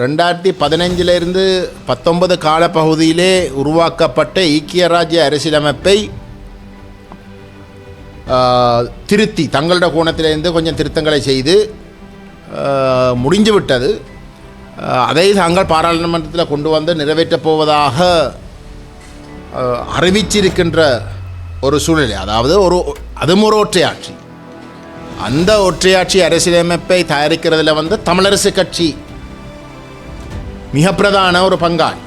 ரெண்டாயிரத்தி பதினஞ்சிலிருந்து பத்தொன்பது காலப்பகுதியிலே உருவாக்கப்பட்ட ஈக்கிய ராஜ்ய அரசியலமைப்பை திருத்தி தங்களோட கோணத்திலிருந்து கொஞ்சம் திருத்தங்களை செய்து முடிஞ்சுவிட்டது முடிஞ்சு விட்டது அதை தாங்கள் பாராளுமன்றத்தில் கொண்டு வந்து நிறைவேற்றப் போவதாக அறிவிச்சிருக்கின்ற ஒரு சூழ்நிலை. அதாவது ஒரு அதுவும் ஒரு ஒற்றையாட்சி. அந்த ஒற்றையாட்சி அரசியலமைப்பை தயாரிக்கிறதுல வந்து தமிழரசு கட்சி மிக பிரதான ஒரு பங்காளி.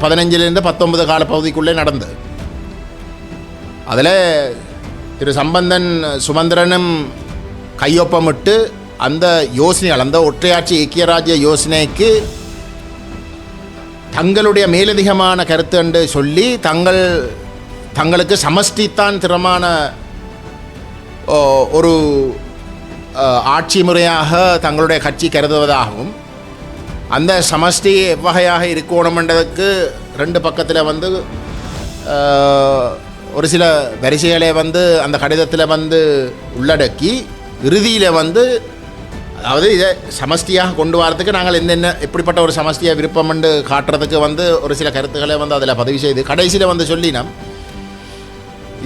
பதினஞ்சிலிருந்து பத்தொன்பது காலப்பகுதிக்குள்ளே நடந்தது அதில் திரு சம்பந்தன் சுமந்திரனும் கையொப்பமிட்டு அந்த யோசனைகள் அந்த ஒற்றையாட்சி ஐக்கியராஜ்ய யோசனைக்கு தங்களுடைய மேலதிகமான கருத்து என்று சொல்லி தங்கள் தங்களுக்கு சமஷ்டித்தான் திறமான ஓ, ஒரு ஆட்சி முறையாக தங்களுடைய கட்சி கருதுவதாகவும் அந்த சமஷ்டி எவ்வகையாக இருக்கணுமென்றதுக்கு ரெண்டு பக்கத்தில் வந்து ஒரு சில வரிசைகளை வந்து அந்த கடிதத்தில் வந்து உள்ளடக்கி இறுதியில் வந்து அதாவது இதை சமஷ்டியாக கொண்டு வரதுக்கு நாங்கள் என்னென்ன எப்படிப்பட்ட ஒரு சமஷ்டியை விருப்பம்னு காட்டுறதுக்கு வந்து ஒரு சில கருத்துக்களை வந்து அதில் பதிவு செய்து கடைசியில் வந்து சொல்லினோம்.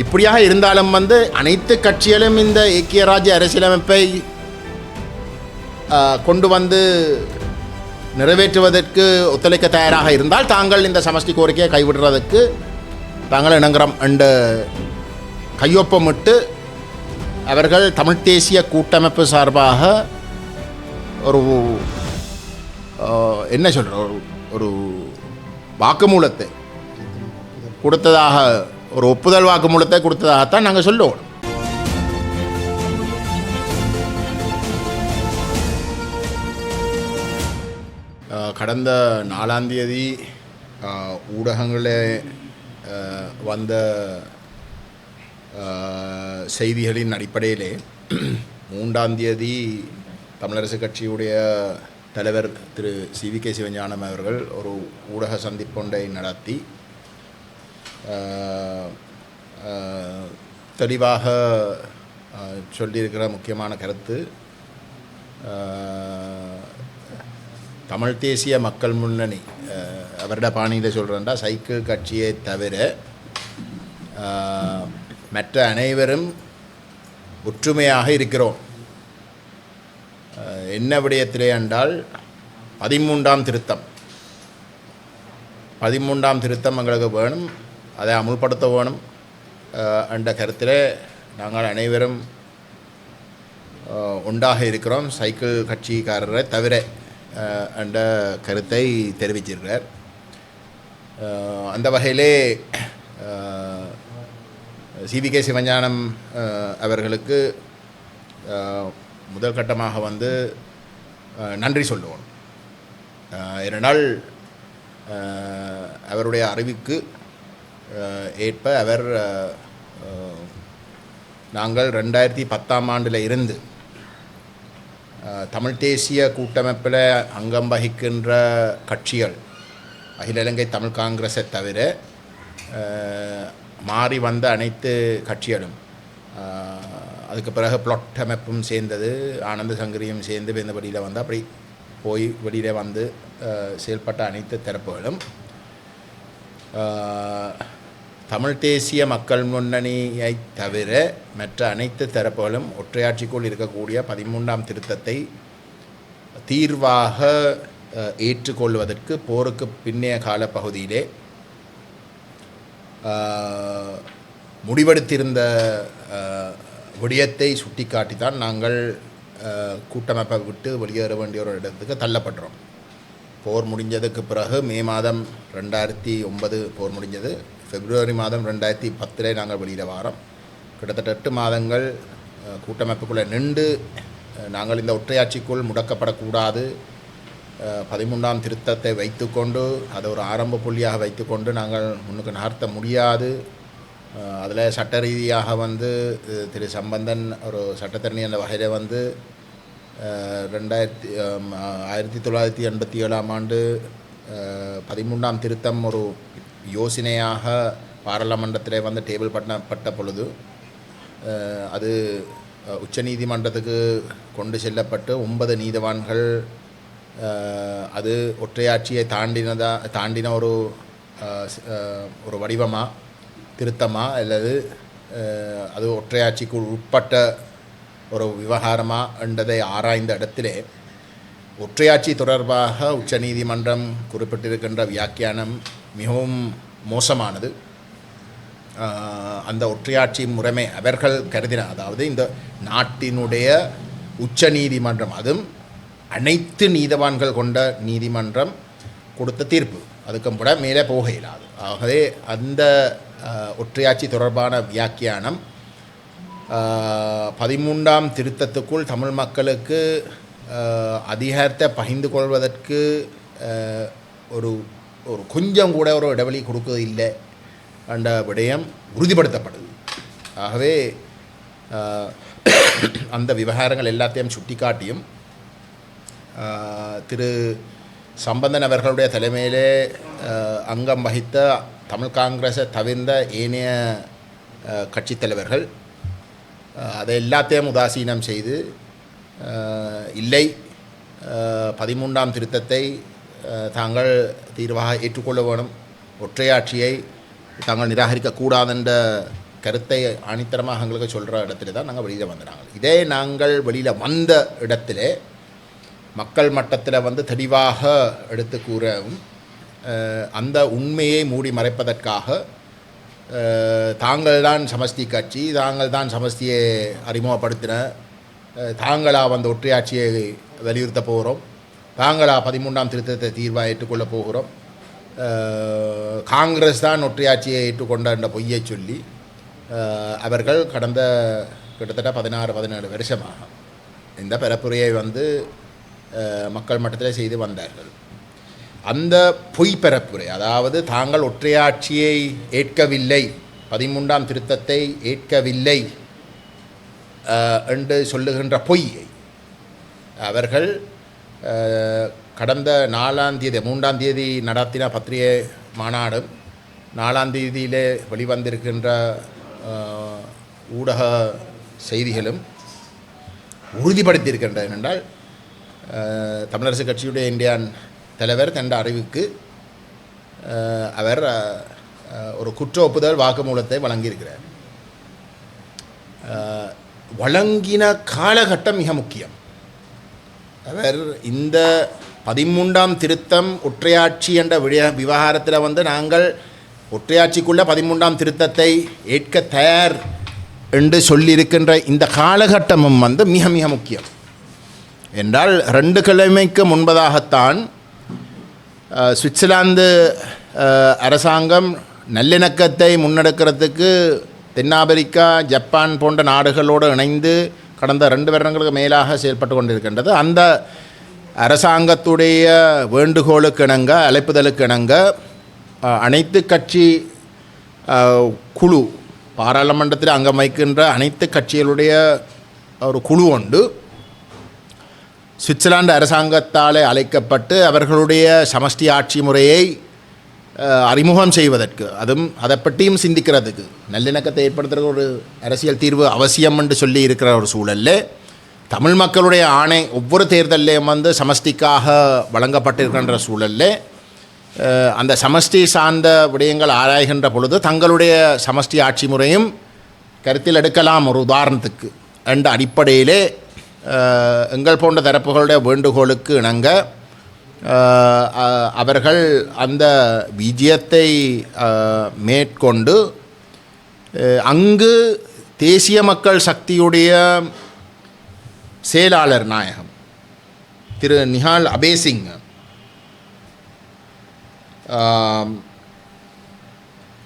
இப்படியாக இருந்தாலும் வந்து அனைத்து கட்சிகளும் இந்த ஐக்கிய ராஜ்ய அரசியலமைப்பை கொண்டு வந்து நிறைவேற்றுவதற்கு ஒத்துழைக்க தயாராக இருந்தால் தாங்கள் இந்த சமஷ்டி கோரிக்கையை கைவிடுறதுக்கு தாங்கள் இணங்குறோம் என்ற கையொப்பமிட்டு அவர்கள் தமிழ் தேசிய கூட்டமைப்பு சார்பாக ஒரு என்ன சொல்கிற ஒரு ஒரு வாக்குமூலத்தை கொடுத்ததாக ஒரு ஒப்புதல் வாக்குமூலத்தை கொடுத்ததாகத்தான் நாங்கள் சொல்லுவோம். கடந்த நாலாம் தேதி வந்த செய்திகளின் அடிப்படையிலே மூன்றாம் தேதி தமிழரசு கட்சியுடைய தலைவர் Thiru C V K Sivagnanam அவர்கள் ஒரு ஊடக சந்திப்பொன்றை நடத்தி தெளிவாக சொல்லியிருக்கிற முக்கியமான கருத்து தமிழ் தேசிய மக்கள் முன்னணி அவரோட பாணியில் சொல்கிறேன்டா சைக்கிள் கட்சியை தவிர மற்ற அனைவரும் ஒற்றுமையாக இருக்கிறோம். என்ன விடயத்திலே என்றால் பதிமூன்றாம் திருத்தம். பதிமூன்றாம் திருத்தம் எங்களுக்கு வேணும் அதை அமுல்படுத்த வேணும். என்ற கருத்தில் நாங்கள் அனைவரும் உண்டாக ஒன்றாக இருக்கிறோம் சைக்கிள் கட்சிக்காரரை தவிர. என்ற கருத்தை தெரிவிச்சிருக்கிறார். அந்த வகையிலே சிவிகே சிவஞானம் அவர்களுக்கு முதல் கட்டமாக வந்து நன்றி சொல்லுவோம். அஹ், ஏனென்றால் அவருடைய அறிவுக்கு ஏற்ப அவர் நாங்கள் ரெண்டாயிரத்தி பத்தாம் ஆண்டில் இருந்து தமிழ் தேசிய கூட்டமைப்பில் அங்கம் வகிக்கின்ற கட்சிகள் அகில இலங்கை தமிழ் காங்கிரஸை தவிர மாறி வந்த அனைத்து கட்சிகளும் அதுக்கு பிறகு பிளாட் அமைப்பும் சேர்ந்தது ஆனந்த சங்கரியும் சேர்ந்து இந்த வெளியில் வந்து அப்படி போய் வெளியில் வந்து செயல்பட்ட அனைத்து தரப்புகளும் தமிழ் தேசிய மக்கள் முன்னணியை தவிர மற்ற அனைத்து தரப்புகளும் ஒற்றையாட்சிக்குள் இருக்கக்கூடிய பதிமூன்றாம் திருத்தத்தை தீர்வாக ஏற்றுக்கொள்வதற்கு போருக்கு பின்னைய காலப்பகுதியிலே பகுதியிலே முடிவெடுத்திருந்த அஹ், விடயத்தை சுட்டிக்காட்டித்தான் நாங்கள் கூட்டமைப்பை விட்டு வெளியேற வேண்டிய ஒரு இடத்துக்கு தள்ளப்படுறோம் போர் முடிஞ்சதுக்கு பிறகு மே மாதம் ரெண்டாயிரத்தி ஒன்பது போர் முடிஞ்சது. பிப்ரவரி மாதம் ரெண்டாயிரத்தி பத்தில் நாங்கள் வெளியிட வாரம். கிட்டத்தட்ட எட்டு மாதங்கள் கூட்டமைப்புக்குள்ளே நின்று நாங்கள் இந்த ஒற்றையாட்சிக்குள் முடக்கப்படக்கூடாது பதிமூன்றாம் திருத்தத்தை வைத்துக்கொண்டு அதை ஒரு ஆரம்ப புள்ளியாக வைத்துக்கொண்டு நாங்கள் முன்னுக்கு நகர்த்த முடியாது. அதில் சட்ட ரீதியாக வந்து திரு சம்பந்தன் ஒரு சட்டத்தரணி என்ற வகையில் வந்து ரெண்டாயிரத்தி ஆயிரத்தி தொள்ளாயிரத்தி எண்பத்தி ஏழாம் ஆண்டு பதிமூன்றாம் திருத்தம் ஒரு யோசனையாக பாராளுமன்றத்தில் வந்து டேபிள் பண்ணப்பட்ட பொழுது அது உச்சநீதிமன்றத்துக்கு கொண்டு செல்லப்பட்டு ஒன்பது நீதிவான்கள் அது ஒற்றையாட்சியை தாண்டினதா தாண்டின ஒரு ஒரு வடிவமா திருத்தமா அல்லது அது ஒற்றையாட்சிக்கு உட்பட்ட ஒரு விவகாரமா என்றதை ஆராய்ந்த இடத்திலே ஒற்றையாட்சி தொடர்பாக உச்சநீதிமன்றம் குறிப்பிட்டிருக்கின்ற வியாக்கியானம் மிகவும் மோசமானது. அந்த ஒற்றையாட்சி முறைமை அவர்கள் கருதின அதாவது இந்த நாட்டினுடைய உச்ச நீதிமன்றம் அதுவும் அனைத்து நீதவான்கள் கொண்ட நீதிமன்றம் கொடுத்த தீர்ப்பு. அதுக்கும் கூட மேலே போக இயலாது ஆகவே அந்த ஒற்றையாட்சி தொடர்பான வியாக்கியானம் பதிமூன்றாம் திருத்தத்துக்குள் தமிழ் மக்களுக்கு அதிகாரத்தை பகிர்ந்து கொள்வதற்கு ஒரு ஒரு கொஞ்சம் கூட ஒரு இடைவெளி கொடுக்கிறது இல்லை. என்ற விடயம் உறுதிப்படுத்தப்படுது. ஆகவே அந்த விவகாரங்கள் எல்லாத்தையும் சுட்டிக்காட்டியும் திரு சம்பந்தன் அவர்களுடைய தலைமையிலே அங்கம் வகித்த தமிழ் காங்கிரஸை தவிர்ந்த ஏனைய ஆஹ், கட்சித் தலைவர்கள் அதை எல்லாத்தையும் உதாசீனம் செய்து இல்லை பதிமூன்றாம் திருத்தத்தை தாங்கள் தீர்வாக ஏற்றுக்கொள்ள வேணும் ஒற்றையாட்சியை தாங்கள் நிராகரிக்கக்கூடாதுன்ற கருத்தை ஆணித்தரமாக எங்களுக்கு சொல்கிற இடத்துல தான் நாங்கள் வெளியில் வந்துடுறாங்க இதே நாங்கள் வெளியில் வந்த இடத்திலே மக்கள் மட்டத்தில் வந்து தெளிவாக எடுத்து கூறவும் அந்த உண்மையை மூடி மறைப்பதற்காக தாங்கள் தான் சமஸ்தி கட்சி தாங்கள் தான் சமஸ்தியை அறிமுகப்படுத்தின தாங்களாக வந்த ஒற்றையாட்சியை வலியுறுத்த போகிறோம் தாங்களா பதிமூன்றாம் திருத்தத்தை தீர்வாக ஏற்றுக்கொள்ள போகிறோம். காங்கிரஸ் தான் ஒற்றையாட்சியை ஏற்றுக்கொண்ட என்ற பொய்யை சொல்லி அவர்கள் கடந்த கிட்டத்தட்ட பதினாறு பதினேழு வருஷமாக இந்த பரப்புரையை வந்து மக்கள் மட்டத்தில் செய்து வந்தார்கள். அந்த பொய் பரப்புரை அதாவது தாங்கள் ஒற்றையாட்சியை ஏற்கவில்லை பதிமூன்றாம் திருத்தத்தை ஏற்கவில்லை என்று சொல்லுகின்ற பொய்யை அவர்கள் கடந்த நாலாம் தேதி மூன்றாம் தேதி நடத்தின பத்திரிகை மாநாடும் நாலாம் தேதியிலே வெளிவந்திருக்கின்ற ஊடக செய்திகளும் உறுதிப்படுத்தியிருக்கின்றது என்றால் தமிழரசு கட்சியுடைய இந்தியான் தலைவர் தண்ட அறிவுக்கு அவர் ஒரு குற்ற ஒப்புதல் வாக்குமூலத்தை வழங்கியிருக்கிறார். வழங்கின காலகட்டம் மிக முக்கியம். அவர் இந்த பதிமூன்றாம் திருத்தம் ஒற்றையாட்சி என்ற விழ விவகாரத்தில் வந்து நாங்கள் ஒற்றையாட்சிக்குள்ள பதிமூன்றாம் திருத்தத்தை ஏற்க தயார் என்று சொல்லியிருக்கின்ற இந்த காலகட்டமும் வந்து மிக மிக முக்கியம். என்றால் ரெண்டு கிழமைக்கு முன்பதாகத்தான் சுவிட்சர்லாந்து அரசாங்கம் நல்லிணக்கத்தை முன்னெடுக்கிறதுக்கு தென்னாப்பிரிக்கா ஜப்பான் போன்ற நாடுகளோடு இணைந்து கடந்த ரெண்டு வருடங்களுக்கு மேலாக செயல்பட்டு கொண்டிருக்கின்றது. அந்த அரசாங்கத்துடைய வேண்டுகோளுக்கு இணங்க அழைப்புதலுக்கு இணங்க அனைத்து கட்சி குழு பாராளுமன்றத்தில் அங்கம் வைக்கின்ற அனைத்து கட்சிகளுடைய ஒரு குழு உண்டு சுவிட்சர்லாந்து அரசாங்கத்தாலே அழைக்கப்பட்டு அவர்களுடைய சமஷ்டி ஆட்சி முறையை அறிமுகம் செய்வதற்கு அதுவும் அதை பற்றியும் சிந்திக்கிறதுக்கு. நல்லிணக்கத்தை ஏற்படுத்துகிற ஒரு அரசியல் தீர்வு அவசியம் என்று சொல்லி இருக்கிற ஒரு சூழலில் தமிழ் மக்களுடைய ஆணை ஒவ்வொரு தேர்தலையும் வந்து சமஷ்டிக்காக வழங்கப்பட்டிருக்கின்ற சூழலில் அந்த சமஷ்டி சார்ந்த விடயங்கள் ஆராய்கின்ற பொழுது தங்களுடைய சமஷ்டி ஆட்சி முறையும் கருத்தில் எடுக்கலாம் ஒரு உதாரணத்துக்கு என்ற அடிப்படையிலே எங்கள் போன்ற தரப்புகளுடைய வேண்டுகோளுக்கு இணங்க அவர்கள் அந்த விஜயத்தை மேற்கொண்டு அங்கு தேசிய மக்கள் சக்தியுடைய செயலாளர் நாயகம் திரு நிஹால் அபேசிங்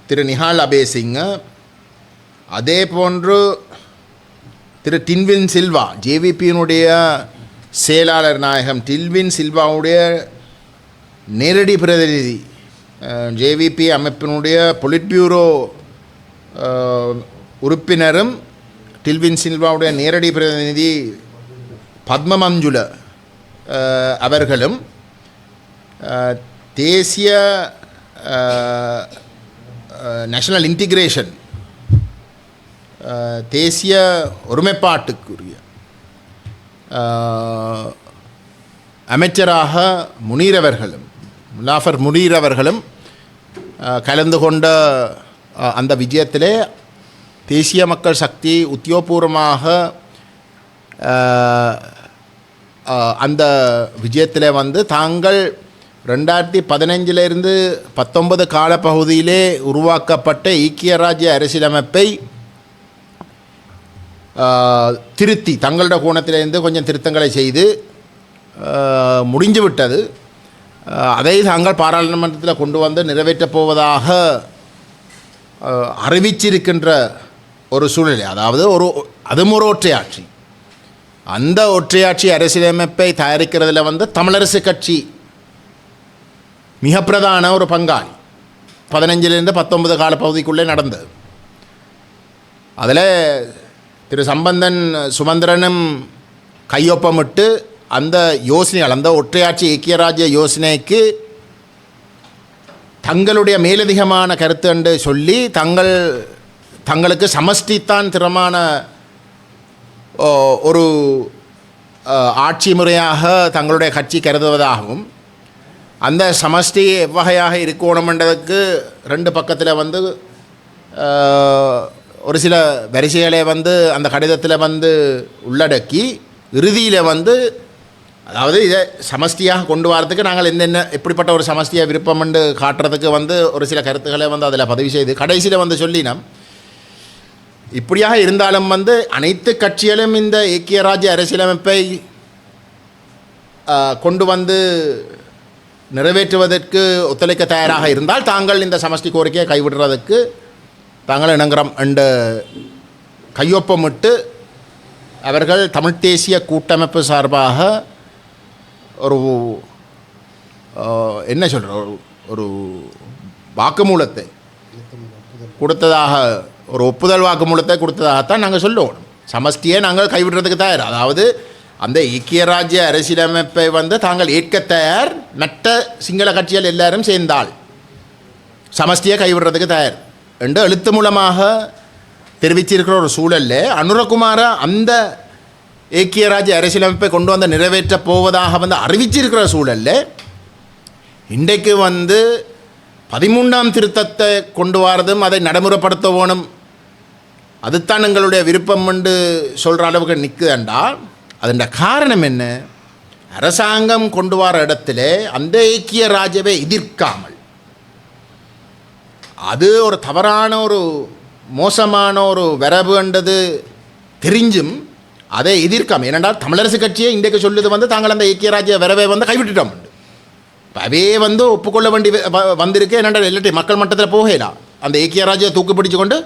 திரு நிஹால் அபேசிங் அதே போன்று திரு டின்வின் சில்வா ஜேவிபியினுடைய செயலாளர் நாயகம் டில்வின் சில்வாவுடைய நேரடி பிரதிநிதி ஜேவிபி அமைப்பினுடைய பொலிட் பியூரோ உறுப்பினரும் டில்வின் சில்வாவுடைய நேரடி பிரதிநிதி பத்மமஞ்சுல அவர்களும் தேசிய நேஷனல் இன்டிகிரேஷன் தேசிய ஒருமைப்பாட்டுக்குரிய அமைச்சராக முனீரவர்களும் முலாஃபர் முனீரவர்களும் கலந்து கொண்ட அந்த விஜயத்திலே தேசிய மக்கள் சக்தி உத்தியோகபூர்வமாக அந்த விஜயத்தில் வந்து தாங்கள் ரெண்டாயிரத்தி பதினஞ்சிலிருந்து பத்தொன்பது காலப்பகுதியிலே உருவாக்கப்பட்ட ஈக்கிய ராஜ்ய அரசியலமைப்பை திருத்தி தங்களோட கோணத்திலேருந்து கொஞ்சம் திருத்தங்களை செய்து முடிஞ்சு விட்டது. அதை தாங்கள் பாராளுமன்றத்தில் கொண்டு வந்து நிறைவேற்றப் போவதாக அறிவிச்சிருக்கின்ற ஒரு சூழ்நிலை. அதாவது ஒரு அதுவும் ஒரு ஒற்றையாட்சி. அந்த ஒற்றையாட்சி அரசியலமைப்பை தயாரிக்கிறதுல வந்து தமிழரசு கட்சி மிக பிரதான ஒரு பங்காளி. பதினஞ்சிலிருந்து பத்தொன்பது காலப்பகுதிக்குள்ளே நடந்தது. அதில் திரு சம்பந்தன் சுமந்திரனும் கையொப்பமிட்டு அந்த யோசனைகள் அந்த ஒற்றையாட்சி ஐக்கியராஜ்ய யோசனைக்கு தங்களுடைய மேலதிகமான கருத்து என்று சொல்லி தங்கள் தங்களுக்கு சமஷ்டித்தான் திறமான ஓ, ஒரு ஆட்சி முறையாக தங்களுடைய கட்சி கருதுவதாகவும் அந்த சமஷ்டி எவ்வகையாக இருக்கணுமென்றதுக்கு ரெண்டு பக்கத்தில் வந்து ஒரு சில வரிசைகளை வந்து அந்த கடிதத்தில் வந்து உள்ளடக்கி இறுதியில் வந்து அதாவது இதை சமஷ்டியாக கொண்டு வரதுக்கு நாங்கள் என்னென்ன எப்படிப்பட்ட ஒரு சமஷ்டியை விருப்பம்னு காட்டுறதுக்கு வந்து ஒரு சில கருத்துக்களை வந்து அதில் பதிவு செய்து கடைசியில் வந்து சொல்லினோம். இப்படியாக இருந்தாலும் வந்து அனைத்து கட்சிகளும் இந்த ஐக்கிய ராஜ்ய அரசியலமைப்பை கொண்டு வந்து நிறைவேற்றுவதற்கு ஒத்துழைக்க தயாராக இருந்தால் தாங்கள் இந்த சமஷ்டி கோரிக்கையை கைவிடுறதுக்கு தாங்கள் இணங்குறோம். என்று கையொப்பமிட்டு அவர்கள் தமிழ் தேசிய கூட்டமைப்பு சார்பாக ஒரு என்ன சொல்கிற ஒரு ஒரு வாக்குமூலத்தை கொடுத்ததாக ஒரு ஒப்புதல் வாக்குமூலத்தை கொடுத்ததாகத்தான் நாங்கள் சொல்லுவோம். சமஷ்டியை நாங்கள் கைவிடுறதுக்கு தயார். அதாவது அந்த ஐக்கிய ராஜ்ய அரசியலமைப்பை வந்து தாங்கள் ஏற்க தயார். மற்ற சிங்கள கட்சிகள் எல்லாரும் சேர்ந்தால் சமஷ்டியை கைவிடுறதுக்கு தயார். என்று எழுத்து மூலமாக தெரிவிச்சிருக்கிற ஒரு சூழலில் அனுரகுமார அந்த ஐக்கிய ராஜ்ய அரசியலமைப்பை கொண்டு வந்து நிறைவேற்றப் போவதாக வந்து அறிவிச்சிருக்கிற சூழலில் இன்றைக்கு வந்து பதிமூன்றாம் திருத்தத்தை கொண்டு வரதும் அதை நடைமுறைப்படுத்த வேணும். அதுதான் எங்களுடைய விருப்பம் என்று சொல்கிற அளவுக்கு நிற்குதுண்டா அதன் காரணம் என்ன? அரசாங்கம் கொண்டு வர இடத்துல அந்த ஐக்கிய ராஜ்யவை எதிர்க்காமல் அது ஒரு தவறான ஒரு மோசமான ஒரு வரவுன்றது தெரிஞ்சும் அதை எதிர்க்காம ஏனென்றால் தமிழரசு கட்சியை இன்றைக்கு சொல்லுது வந்து தாங்கள் அந்த ஐக்கிய ராஜ்ய வரவை வந்து கைவிட்டுட்டோம். அவே வந்து ஒப்புக்கொள்ள வேண்டி வ- வந்திருக்கு என்னென்றால் இல்லாட்டி மக்கள் மட்டத்தில் போகலாம் அந்த ஐக்கிய ராஜ்யை தூக்கு பிடிச்சு கொண்டு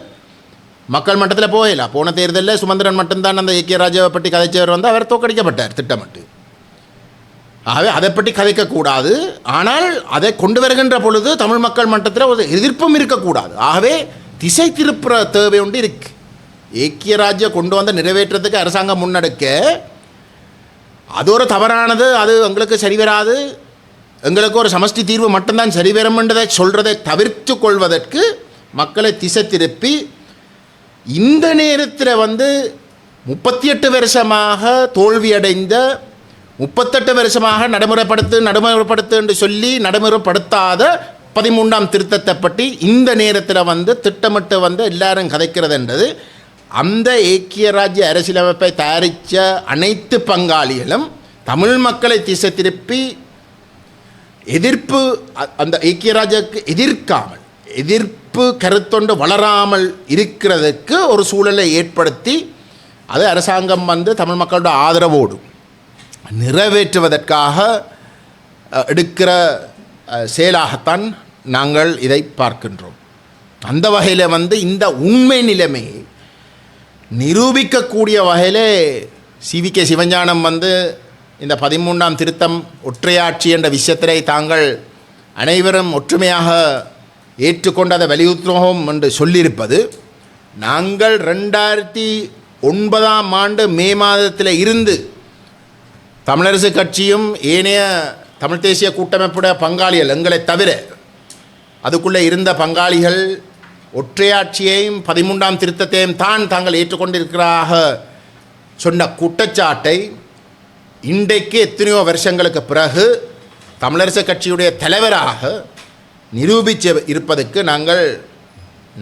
மக்கள் மட்டத்தில் போகலாம் போன தேர்தலில் சுமந்திரன் மட்டும்தான் அந்த ஐக்கிய ராஜ்யாவை பற்றி கதைச்சவர் வந்து அவர் தோக்கடிக்கப்பட்டார் திட்டமிட்டு. ஆகவே அதை பற்றி கதைக்கக்கூடாது. ஆனால் அதை கொண்டு வருகின்ற பொழுது தமிழ் மக்கள் மட்டத்தில் ஒரு எதிர்ப்பும் இருக்கக்கூடாது. ஆகவே திசை திருப்புற தேவை ஒன்று இருக்கு. ஏக்கிய ராஜ்யம் கொண்டு வந்த நிறைவேற்றத்துக்கு அரசாங்கம் முன்னெடுக்க அது ஒரு தவறானது அது எங்களுக்கு சரி வராது. எங்களுக்கு ஒரு சமஷ்டி தீர்வு மட்டும்தான் சரி வரும்ன்றதை சொல்கிறதை தவிர்த்து கொள்வதற்கு மக்களை திசை திருப்பி இந்த நேரத்தில் வந்து முப்பத்தி எட்டு வருஷமாக தோல்வியடைந்த முப்பத்தெட்டு வருஷமாக நடைமுறைப்படுத்து நடைமுறைப்படுத்து என்று சொல்லி நடைமுறைப்படுத்தாத பதிமூன்றாம் திருத்தத்தை பற்றி இந்த நேரத்தில் வந்து திட்டமிட்டு வந்து எல்லாரும் கதைக்கிறது என்றது அந்த ஏக்கிய ராஜ்ய அரசியலமைப்பை தயாரித்த அனைத்து பங்காளிகளும் தமிழ் மக்களை திசை திருப்பி எதிர்ப்பு அ- அந்த ஐக்கிய ராஜாவுக்கு எதிர்க்காமல் எதிர்ப்பு கருத்தொண்டு வளராமல் இருக்கிறதுக்கு ஒரு சூழலை ஏற்படுத்தி அது அரசாங்கம் வந்து தமிழ் மக்களோட ஆதரவோடும் நிறைவேற்றுவதற்காக எடுக்கிற செயலாகத்தான் நாங்கள் இதை பார்க்கின்றோம். அந்த வகையில் வந்து இந்த உண்மை நிலைமையை நிரூபிக்கக்கூடிய வகையில் சிவி கே. சிவஞானம் வந்து இந்த பதிமூன்றாம் திருத்தம் ஒற்றையாட்சி என்ற விஷயத்திலே தாங்கள் அனைவரும் ஒற்றுமையாக ஏற்றுக்கொண்டு அதை வலியுறுத்துவோம் என்று சொல்லியிருப்பது நாங்கள் ரெண்டாயிரத்தி ஒன்பதாம் ஆண்டு மே மாதத்தில் இருந்து தமிழரசு கட்சியும் ஏனைய தமிழ் தேசிய கூட்டமைப்புடைய பங்காளிகள் எங்களை தவிர அதுக்குள்ளே இருந்த பங்காளிகள் ஒற்றையாட்சியையும் பதிமூன்றாம் திருத்தத்தையும் தான் தாங்கள் ஏற்றுக்கொண்டிருக்கிறாக சொன்ன குற்றச்சாட்டை இன்றைக்கு எத்தனையோ வருஷங்களுக்கு பிறகு தமிழரசு கட்சியுடைய தலைவராக நிரூபித்து இருப்பதற்கு நாங்கள்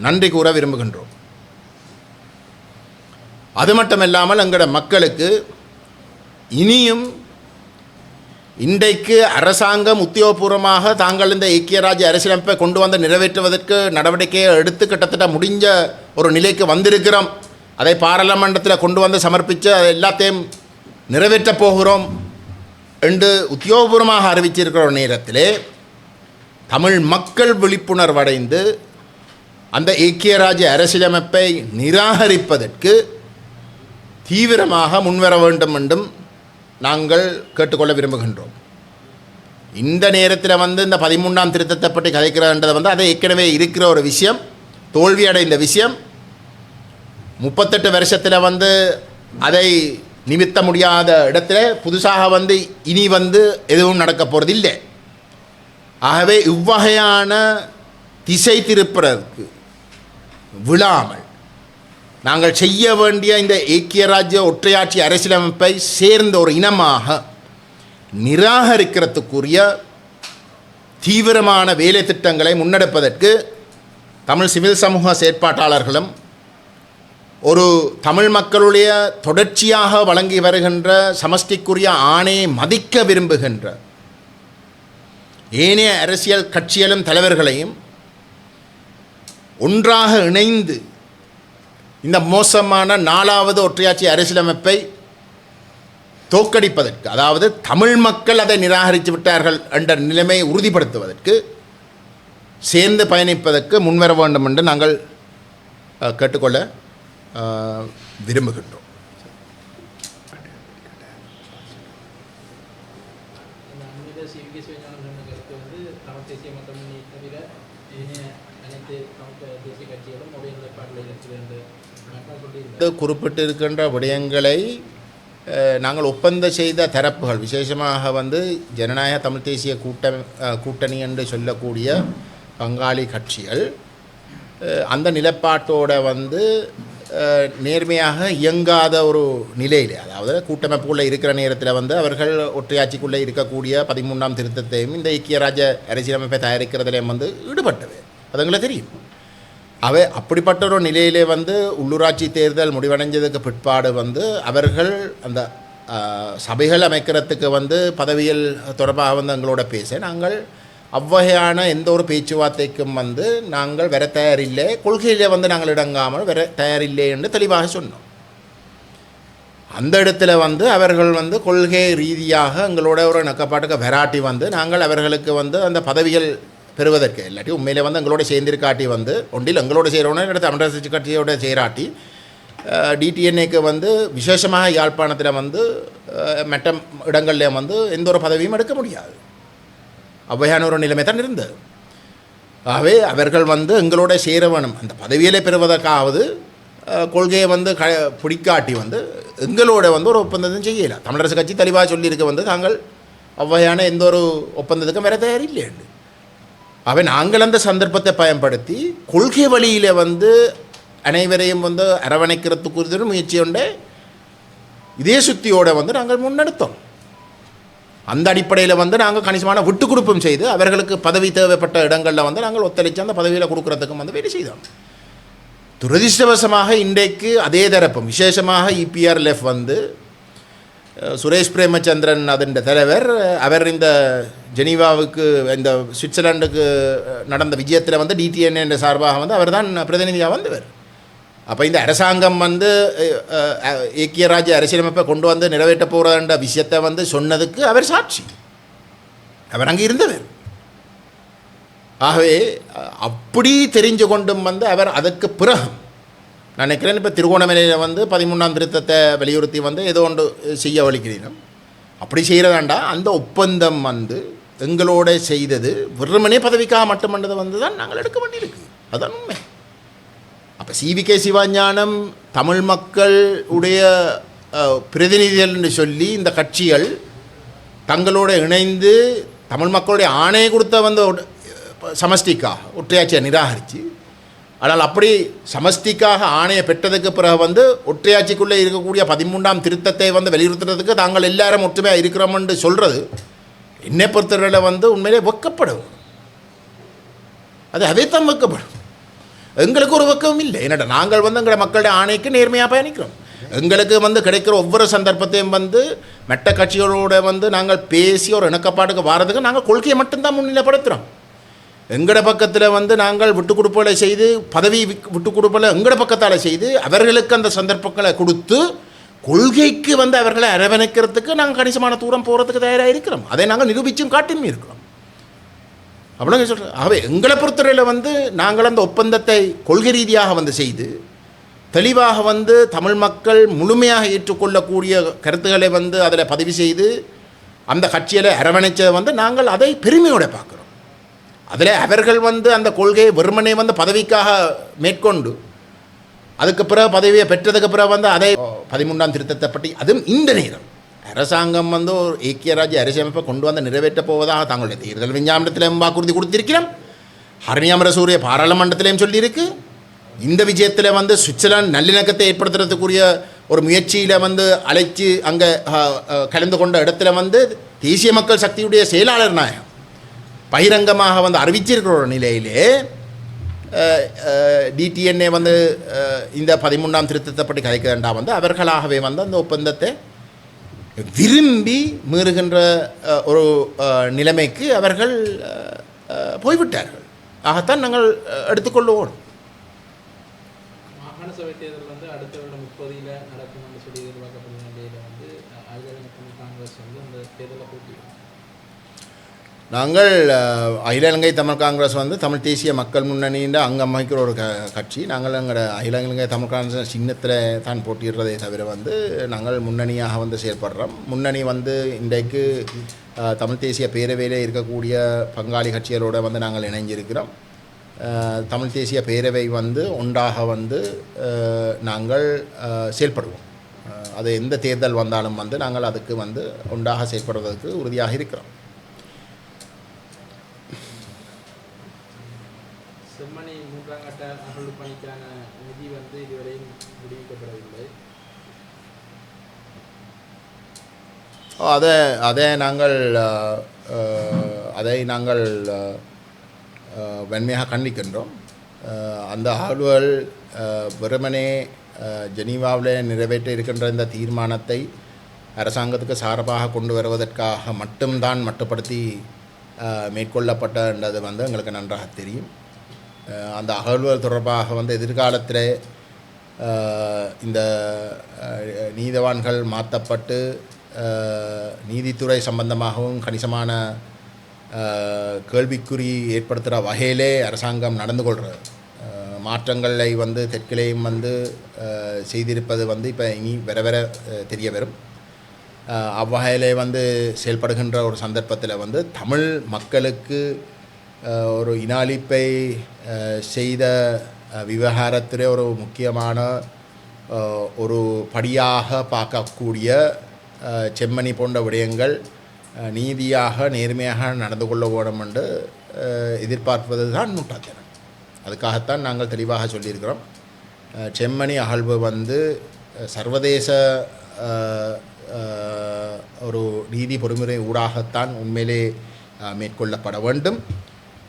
நன்றி கூற விரும்புகின்றோம். அது மட்டுமில்லாமல் எங்களோட மக்களுக்கு இனியும் இன்றைக்கு அரசாங்கம் உத்தியோகபூர்வமாக தாங்கள் இந்த ஐக்கிய ராஜ்ய அரசியலமைப்பை கொண்டு வந்து நிறைவேற்றுவதற்கு நடவடிக்கையை எடுத்து கிட்டத்தட்ட முடிஞ்ச ஒரு நிலைக்கு வந்திருக்கிறோம். அதை பாராளுமன்றத்தில் கொண்டு வந்து சமர்ப்பித்து அதை எல்லாத்தையும் நிறைவேற்றப் போகிறோம் என்று உத்தியோகபூர்வமாக அறிவிச்சிருக்கிற நேரத்திலே தமிழ் மக்கள் விழிப்புணர்வடைந்து அந்த ஐக்கிய ராஜ்ய அரசியலமைப்பை நிராகரிப்பதற்கு தீவிரமாக முன்வர வேண்டும் என்றும் நாங்கள் கேட்டுக்கொள்ள விரும்புகின்றோம். இந்த நேரத்தில் வந்து இந்த பதிமூன்றாம் திருத்தத்தை பற்றி கதைக்கிறன்றதை வந்து அது ஏற்கனவே இருக்கிற ஒரு விஷயம் தோல்வி அடைந்த விஷயம். முப்பத்தெட்டு வருஷத்தில் வந்து அதை நிமித்த முடியாத இடத்துல புதுசாக வந்து இனி வந்து எதுவும் நடக்க போகிறது இல்லை ஆகவே இவ்வகையான திசை திருப்புறதுக்கு விழாமல் நாங்கள் செய்ய வேண்டிய இந்த ஐக்கிய ராஜ்ய ஒற்றையாட்சி அரசியலமைப்பை சேர்ந்த ஒரு இனமாக நிராகரிக்கிறதுக்குரிய தீவிரமான வேலை திட்டங்களை முன்னெடுப்பதற்கு தமிழ் சிவில் சமூக செயற்பாட்டாளர்களும் ஒரு தமிழ் மக்களுடைய தொடர்ச்சியாக வழங்கி வருகின்ற சமஷ்டிக்குரிய ஆணையை மதிக்க விரும்புகின்ற ஏனைய அரசியல் கட்சிகளும் தலைவர்களையும் ஒன்றாக இணைந்து இந்த மோசமான நாலாவது ஒற்றையாட்சி அரசியலமைப்பை தோக்கடிப்பதற்கு அதாவது தமிழ் மக்கள் அதை நிராகரித்து விட்டார்கள் என்ற நிலைமையை உறுதிப்படுத்துவதற்கு சேர்ந்து பயணிப்பதற்கு முன்வர வேண்டும் என்று நாங்கள் கேட்டுக்கொள்ள விரும்புகின்றோம் இந்த அண்மையில சிவிகே சிவஞானம் சொன்ன கருத்து வந்து தமிழ் தேசிய மக்கள் முன்னணி தவிர ஏனைய அனைத்து தமிழ் தேசிய கட்சிகளும் உடைய நிலைப்பாட்டில் இருக்குது என்று மக்கள் சொல்லியிருந்தார் இது குறிப்பிட்டிருக்கின்ற விடயங்களை நாங்கள் ஒப்பந்தம் செய்த தரப்புகள் விசேஷமாக வந்து ஜனநாயக தமிழ் தேசிய கூட்ட கூட்டணி என்று சொல்லக்கூடிய பங்காளி கட்சிகள் அந்த நிலப்பாட்டோட வந்து நேர்மையாக இயங்காத ஒரு நிலையில் அதாவது கூட்டமைப்புக்குள்ளே இருக்கிற நேரத்தில் வந்து அவர்கள் ஒற்றையாட்சிக்குள்ளே இருக்கக்கூடிய பதிமூன்றாம் திருத்தத்தையும் இந்த ஐக்கிய ராஜ்ய அரசியலமைப்பை தயாரிக்கிறதுலையும் வந்து ஈடுபட்டது. அது தெரியும். அவை அப்படிப்பட்ட ஒரு நிலையிலே வந்து உள்ளூராட்சி தேர்தல் முடிவடைஞ்சதுக்கு பிற்பாடு வந்து அவர்கள் அந்த சபைகள் அமைக்கிறதுக்கு வந்து பதவியில் தொடர்பாக வந்து எங்களோட பேச நாங்கள் அவ்வகையான எந்த ஒரு பேச்சுவார்த்தைக்கும் வந்து நாங்கள் வர தயாரில்லை. கொள்கையிலே வந்து நாங்கள் இடங்காமல் வர தயாரில்லை என்று தெளிவாக சொன்னோம். அந்த இடத்துல வந்து அவர்கள் வந்து கொள்கை ரீதியாக எங்களோட ஒரு நக்கப்பாட்டுக்கு வெராட்டி வந்து நாங்கள் அவர்களுக்கு வந்து அந்த பதவிகள் பெறுவதற்கு. இல்லாட்டி உண்மையிலே வந்து எங்களோட சேர்ந்திருக்காட்டி வந்து ஒன்றில் எங்களோட செய்கிறவனே இல்லை தமிழரசு கட்சியோட செய்கிறாட்டி டிடிஎன்ஏக்கு வந்து விசேஷமாக யாழ்ப்பாணத்தில் வந்து மற்ற இடங்கள்லேயும் வந்து எந்த ஒரு பதவியும் எடுக்க முடியாது. அவ்வையான ஒரு நிலைமை தான் இருந்தது. ஆகவே அவர்கள் வந்து எங்களோட சேர வேணும் அந்த பதவியிலே பெறுவதற்காவது கொள்கையை வந்து க பிடிக்காட்டி வந்து எங்களோட வந்து ஒரு ஒப்பந்தத்தையும் செய்யலை. தமிழரசு கட்சி தெளிவாக சொல்லியிருக்க வந்து தாங்கள் அவ்வையான எந்த ஒரு ஒப்பந்தத்துக்கும் வேறு தயார் அவன் நாங்கள் அந்த சந்தர்ப்பத்தை பயன்படுத்தி கொள்கை வழியில் வந்து அனைவரையும் வந்து அரவணைக்கிறதுக்கு முயற்சி உண்டு இதே சுத்தியோடு வந்து நாங்கள் முன்னெடுத்தோம். அந்த அடிப்படையில் வந்து நாங்கள் கணிசமான விட்டு கொடுப்பும் செய்து அவர்களுக்கு பதவி தேவைப்பட்ட இடங்களில் வந்து நாங்கள் ஒத்துழைச்சு அந்த பதவியில் கொடுக்குறதுக்கும் வந்து வேலை செய்தோம். துரதிர்ஷ்டவசமாக இன்றைக்கு அதே தரப்பும் விசேஷமாக இபிஆர்எல்எஃப் வந்து சுரேஷ் பிரேமச்சந்திரன் அதன் தலைவர். அவர் இந்த ஜெனீவாவுக்கு இந்த சுவிட்சர்லாண்டுக்கு நடந்த விஜயத்தில் வந்து டிடிஎன்ஏ என்ற சார்பாக வந்து அவர் தான் பிரதிநிதியாக வந்தவர். அப்போ இந்த அரசாங்கம் வந்து அஹ், ஐக்கிய ராஜ்ய அரசியலமைப்பை கொண்டு வந்து நிறைவேற்ற போகிறதுன்ற விஷயத்தை வந்து சொன்னதுக்கு அவர் சாட்சி. அவர் அங்கே இருந்தவர். ஆகவே அப்படி தெரிஞ்சு கொண்டும் வந்து அவர் அதற்கு பிறகு நான் நினைக்கிறேன் இப்போ திருகோணமலையில் வந்து பதிமூணாம் திருத்தத்தை வலியுறுத்தி வந்து ஏதோ ஒன்று செய்ய வலிக்கிறீங்க அப்படி செய்கிறதாண்டா அந்த ஒப்பந்தம் வந்து எங்களோட செய்தது வெறுமனே பதவிக்காக மட்டுமன்றதை வந்து தான் நாங்கள் எடுக்க வேண்டியிருக்கு அதுதான் உண்மை. அப்போ சிவிகே சிவஞானம் தமிழ் மக்கள் உடைய பிரதிநிதிகள் என்று சொல்லி இந்த கட்சிகள் தங்களோட இணைந்து தமிழ் மக்களுடைய ஆணையை கொடுத்த வந்து சமஷ்டிக்காக ஒற்றையாட்சியை நிராகரித்து ஆனால் அப்படி சமஸ்திக்காக ஆணையை பெற்றதுக்கு பிறகு வந்து ஒற்றையாட்சிக்குள்ளே இருக்கக்கூடிய பதிமூன்றாம் திருத்தத்தை வந்து வலியுறுத்துறதுக்கு தாங்கள் எல்லாரும் ஒற்றுமையாக இருக்கிறோம்னு சொல்கிறது என்னை பொறுத்தவரையில் வந்து உண்மையிலே வெக்கப்படும். அது அதைத்தான் வெக்கப்படும். எங்களுக்கு ஒரு வெக்கமும் இல்லை. என்னடா நாங்கள் வந்து எங்களோட மக்களுடைய ஆணைக்கு நேர்மையாக பயணிக்கிறோம். எங்களுக்கு வந்து கிடைக்கிற ஒவ்வொரு சந்தர்ப்பத்தையும் வந்து மெட்ட கட்சிகளோட வந்து நாங்கள் பேசி ஒரு இணக்கப்பாட்டுக்கு வாரதுக்கு நாங்கள் கொள்கையை மட்டும்தான் முன்னிலைப்படுத்துகிறோம் எங்கட பக்கத்தில் வந்து நாங்கள் விட்டு கொடுப்பலை செய்து பதவி விக்- விட்டு கொடுப்பலை எங்கட பக்கத்தால் செய்து அவர்களுக்கு அந்த சந்தர்ப்பங்களை கொடுத்து கொள்கைக்கு வந்து அவர்களை அரவணைக்கிறதுக்கு நாங்கள் கணிசமான தூரம் போகிறதுக்கு தயாராக இருக்கிறோம். அதை நாங்கள் நிரூபித்தும் காட்டியும் இருக்கிறோம். அப்படின்னு சொல்கிறேன் ஆகவே எங்களை பொறுத்தவரையில் வந்து நாங்கள் அந்த ஒப்பந்தத்தை கொள்கை ரீதியாக வந்து செய்து தெளிவாக வந்து தமிழ் மக்கள் முழுமையாக ஏற்றுக்கொள்ளக்கூடிய கருத்துக்களை வந்து அதில் பதிவு செய்து அந்த கட்சியில் அரவணைச்சதை வந்து நாங்கள் அதை பெருமையோட பார்க்குறோம். அதில் அவர்கள் வந்து அந்த கொள்கையை வெறுமனே வந்து பதவிக்காக மேற்கொண்டு அதுக்கு பிறகு பதவியை பெற்றதுக்கு பிறகு வந்து அதை பதிமூன்றாம் திருத்தத்தை பற்றி அதுவும் இந்த நேரம். அரசாங்கம் வந்து ஒரு ஐக்கிய ராஜ்ய அரசியமைப்பை கொண்டு வந்து நிறைவேற்றப் போவதாக தங்களுடைய தேர்தல் விஞ்ஞாபனத்திலும் வாக்குறுதி கொடுத்திருக்கிறோம். ஹரணியாமர சூரிய பாராளுமன்றத்திலையும் சொல்லியிருக்கு. இந்த விஜயத்தில் வந்து சுவிட்சர்லாந்து நல்லிணக்கத்தை ஏற்படுத்துறதுக்குரிய ஒரு முயற்சியில் வந்து அழைச்சி அங்கே கலந்து கொண்ட இடத்துல வந்து தேசிய மக்கள் சக்தியுடைய செயலாளர் நாயகம். பகிரங்கமாக வந்து அறிவிச்சிருக்கிற ஒரு நிலையிலே டிடிஎன்ஏ வந்து இந்த பதிமூன்றாம் திருத்தத்தை பற்றி கதைக்க வேண்டாம் வந்து அவர்களாகவே வந்து அந்த ஒப்பந்தத்தை விரும்பி மீறுகின்ற ஒரு நிலைமைக்கு அவர்கள் போய்விட்டார்கள். ஆகத்தான் நாங்கள் அஹ், எடுத்துக்கொள்வோம். மாகாண சபை தேர்தல் வந்து அடுத்த வருடம் முப்பதில் நடக்கும் என்று சொல்லி எதிர்பார்க்கப்படுற நிலையில் வந்து அகில இலங்கை காங்கிரஸ் வந்து அந்த தேர்தலை போட்டியிடும் நாங்கள் அகில இலங்கை தமிழ் காங்கிரஸ் வந்து தமிழ் தேசிய மக்கள் முன்னணியின் அங்கம் வகிக்கிற ஒரு க கட்சி. நாங்கள் எங்களோட அகில இலங்கை தமிழ் காங்கிரஸ் சின்னத்தில் தான் போட்டியிடுறதே தவிர வந்து நாங்கள் முன்னணியாக வந்து செயல்படுறோம். முன்னணி வந்து இன்றைக்கு தமிழ் தேசிய பேரவையில் இருக்கக்கூடிய பங்காளி கட்சிகளோடு வந்து நாங்கள் இணைஞ்சிருக்கிறோம். தமிழ் தேசிய பேரவை வந்து ஒன்றாக வந்து நாங்கள் செயல்படுவோம். அது எந்த தேர்தல் வந்தாலும் வந்து நாங்கள் அதுக்கு வந்து ஒன்றாக செயல்படுவதற்கு உறுதியாக இருக்கிறோம் செம்மணி மூன்றாம் கட்ட அகழ்வு பணிக்கான நிதி வந்து இதுவரையும் விடுவிக்கப்படவில்லை ஓ, அதை அதை நாங்கள் அதை நாங்கள் வன்மையாக கண்டிக்கின்றோம். அந்த ஆளுவல் வெறுமனே ஜெனீவாவில் நிறைவேற்ற இருக்கின்ற இந்த தீர்மானத்தை அரசாங்கத்துக்கு சார்பாக கொண்டு வருவதற்காக மட்டும்தான் மட்டுப்படுத்தி அஹ், மேற்கொள்ளப்பட்டது வந்து எங்களுக்கு நன்றாக தெரியும். அந்த அகழ்வுகள் தொடர்பாக வந்து எதிர்காலத்தில் இந்த நீதவான்கள் மாற்றப்பட்டு நீதித்துறை சம்பந்தமாகவும் கணிசமான கேள்விக்குறி ஏற்படுத்துகிற வகையிலே அரசாங்கம் நடந்து கொள்கிறது மாற்றங்களை வந்து தெற்கிலேயும் வந்து செய்திருப்பது வந்து இப்போ இனி வர வர தெரிய வரும். அவ்வகையிலே வந்து செயல்படுகின்ற ஒரு சந்தர்ப்பத்தில் வந்து தமிழ் மக்களுக்கு ஒரு இனாளிப்பை செய்த விவகாரத்திலே ஒரு முக்கியமான ஒரு படியாக பார்க்கக்கூடிய செம்மணி போன்ற விடயங்கள் நீதியாக நேர்மையாக நடந்து கொள்ள வேண்டும் என்று எதிர்பார்ப்பது தான் முட்டாள்தனம். அதுக்காகத்தான் நாங்கள் தெளிவாக சொல்லியிருக்கிறோம். செம்மணி அகழ்வு வந்து சர்வதேச ஒரு நீதி பொறுமுறை ஊடாகத்தான் உண்மையிலே மேற்கொள்ளப்பட வேண்டும்.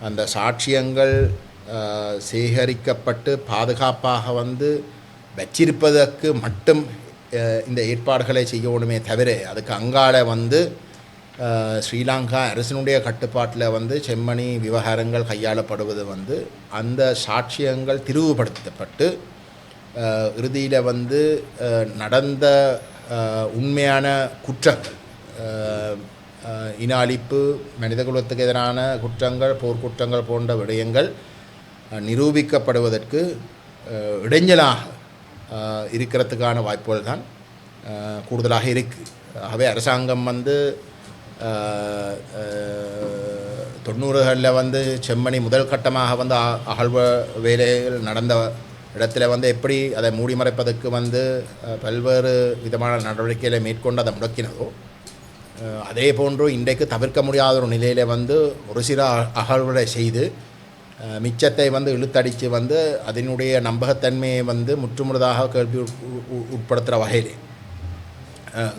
அந்த சாட்சியங்கள் சேகரிக்கப்பட்டு பாதுகாப்பாக வந்து வச்சிருப்பதற்கு மட்டும் இந்த ஏற்பாடுகளை செய்யணுமே தவிர அதுக்கு அங்கால வந்து ஸ்ரீலங்கா அரசினுடைய கட்டுப்பாட்டில் வந்து செம்மணி விவகாரங்கள் கையாளப்படுவது வந்து அந்த சாட்சியங்கள் திரிவுபடுத்தப்பட்டு இறுதியில் வந்து நடந்த உண்மையான குற்றங்கள் இன அழிப்பு மனிதகுலத்துக்கு எதிரான குற்றங்கள் போர்க்குற்றங்கள் போன்ற விடயங்கள் நிரூபிக்கப்படுவதற்கு இடைஞ்சலாக இருக்கிறதுக்கான வாய்ப்புகள் தான். கூடுதலாக இருக்குது ஆகவே அரசாங்கம் வந்து தொண்ணூறுகளில் வந்து செம்மணி முதல் கட்டமாக வந்து அ- அகழ்வ வேலைகள் நடந்த இடத்துல வந்து எப்படி அதை மூடி மறைப்பதற்கு வந்து பல்வேறு விதமான நடவடிக்கைகளை மேற்கொண்டு அதை முடக்கினதோ அதே போன்று இன்றைக்கு தவிர்க்க முடியாத ஒரு நிலையில் வந்து ஒரு சில அ- அகழ்வுகளை செய்து மிச்சத்தை வந்து இழுத்தடித்து வந்து அதனுடைய நம்பகத்தன்மையை வந்து முற்றுமுழுதாக கேள்வி உட்படுத்துகிற வகையிலே.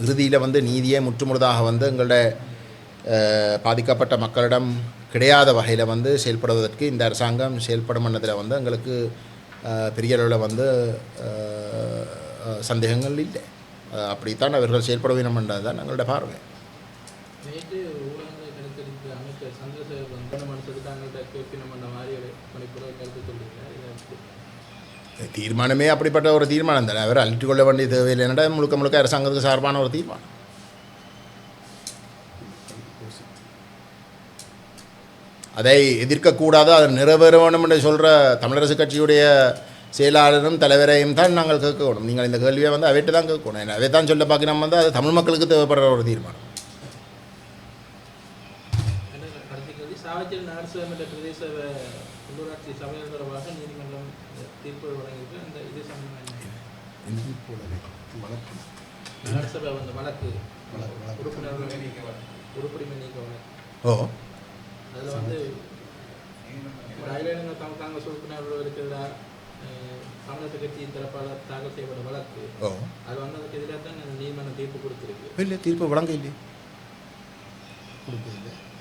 இறுதியில் வந்து நீதியை முற்றுமுழுதாக வந்து எங்களோட பாதிக்கப்பட்ட மக்களிடம் கிடையாத வகையில் வந்து செயல்படுவதற்கு இந்த அரசாங்கம் செயல்படும் எண்ணத்தில் வந்து எங்களுக்கு பெரிய அளவில் வந்து சந்தேகங்கள் இல்லை. அப்படித்தான் அவர்கள் செயல்பட வேண்டும் என்றது தான் எங்களோட பார்வை. தீர்மானமே அப்படிப்பட்ட ஒரு தீர்மானம் தானே. அவர் அழித்து கொள்ள வேண்டிய தேவையில்லை என்னடா முழுக்க முழுக்க அரசாங்கத்துக்கு சார்பான ஒரு தீர்மானம். அதை எதிர்க்கக்கூடாது அதை நிறைவேற வேணும் என்று சொல்கிற தமிழரசு கட்சியுடைய செயலாளரும் தலைவரையும் தான் நாங்கள் கேட்கணும். நீங்கள் இந்த கேள்வியை வந்து அவைட்டு தான் கேட்கணும். என்ன அவை தான் சொல்ல பார்க்கணும் வந்து அது தமிழ் மக்களுக்கு தேவைப்படுற ஒரு தீர்மானம். மற்றும் பிரதேச உள்ளூராட்சி தீர்ப்பு வழங்கியிருக்கு. அந்த இது சம்பந்தமாக நகரசபை வந்து வழக்கு. உறுப்பினர்கள் உறுப்பினர் நீக்க வழக்கு. ஓ. அதில் வந்து காங்கிரஸ் காங்கிரஸ் தரப்பால் தாக்கல் செய்யப்பட்ட வழக்கு. ஓ. அது வந்து அதுக்கு எதிராக தான் இந்த நீதிமன்றம் தீர்ப்பு கொடுத்துருக்கு. இல்லை தீர்ப்பு வழங்க இல்லை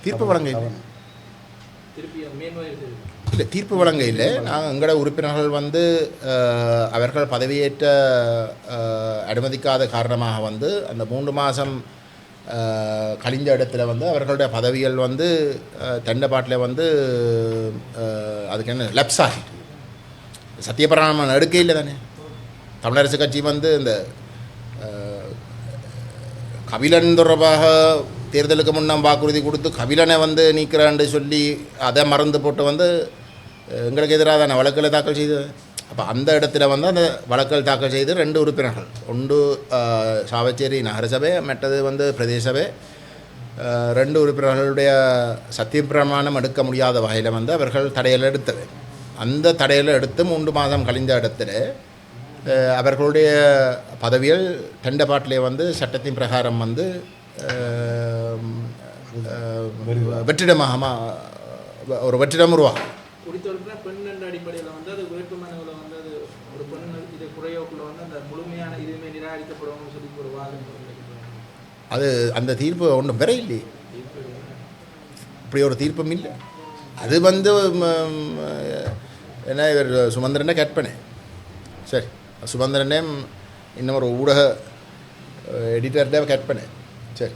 தீர்ப்பு வழங்க இல்லை திருப்பி அது மேன்முறையீடு இல்லை தீர்ப்பு வழங்கையில் நாங்கள் எங்களோட உறுப்பினர்கள் வந்து அவர்கள் பதவியேற்ற அனுமதிக்காத காரணமாக வந்து அந்த மூன்று மாதம் கழிஞ்ச இடத்துல வந்து அவர்களுடைய பதவிகள் வந்து தெண்டப்பாட்டில் வந்து அதுக்கு என்ன லெப்ஸ் ஆகிட்டு. சத்தியபிரமாணம் எடுக்கையில் தானே. தமிழரசு கட்சி வந்து இந்த கபிலன் தொடர்பாக தேர்தலுக்கு முன்னம் வாக்குறுதி கொடுத்து கபிலனை வந்து நீக்கிறான்னு சொல்லி அதை மறந்து போட்டு வந்து எங்களுக்கு எதிராக தானே வழக்கில் தாக்கல் செய்து அப்போ அந்த இடத்துல வந்து அந்த வழக்கல் தாக்கல் செய்து ரெண்டு உறுப்பினர்கள் ஒன்று சாவச்சேரி நகரசபை மற்றது வந்து பிரதேச சபை ரெண்டு உறுப்பினர்களுடைய சத்தியப்பிரமாணம் எடுக்க முடியாத வகையில் வந்து அவர்கள் தடையில் எடுத்தது. அந்த தடையில் எடுத்து மூன்று மாதம் கழிந்த இடத்துல அவர்களுடைய பதவிகள் தண்டபாட்டிலே வந்து சட்டத்தின் பிரகாரம் வந்து வெற்றிடமாக ஒரு வெற்றிடம் உருவாகும். அது அந்த தீர்ப்பு ஒன்றும் பெற தீர்ப்பு இப்படி ஒரு தீர்ப்பும் இல்லை. அது வந்து என்ன இவர் சுமந்திரனே கற்பனை சரி சுமந்திரனே இன்னும் ஒரு ஊடக எடிட்டர்கிட்ட கற்பனை சரி